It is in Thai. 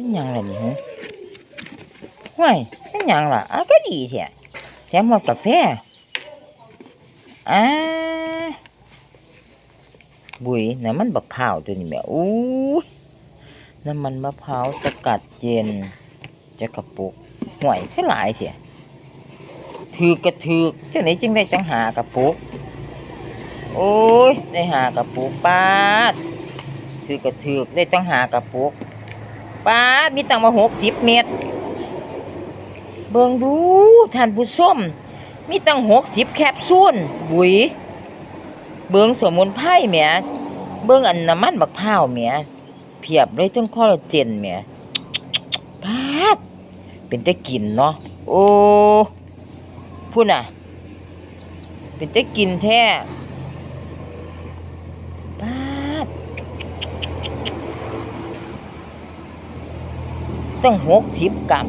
มันยังล่ะนี่ฮะห้วยมันยังล่ะอ้าก็ดีแท้แถมหมดกาแฟอ่าบุยน้ำมันบักพร้าวตัวนี้แหม่อู้ยน้ำมันมะพร้าวสกัดเย็นจะกระปุกห่วยเสียหลายเสียถือกระถือกเจ้าไหนจึงได้จังหากระปุกโอ้ยได้หากระปุกป้าถือกระถือกได้จังหากระปุก ป้าดมีตังมาหกสิบเมตร เบิงดูท่านผู้ชมมีตังหกสิบแคปซูลบุยเบิงสมุนไพรแหมเบิงอันน้ำมันบักพร้าวแหมเพียบเลยทั้งคอลลาเจนแหมปาดเป็นแต่กินเนาะโอ้พูดน่ะ เป็นแต่กินแท้ปาด ตั้งหกสิบกรัม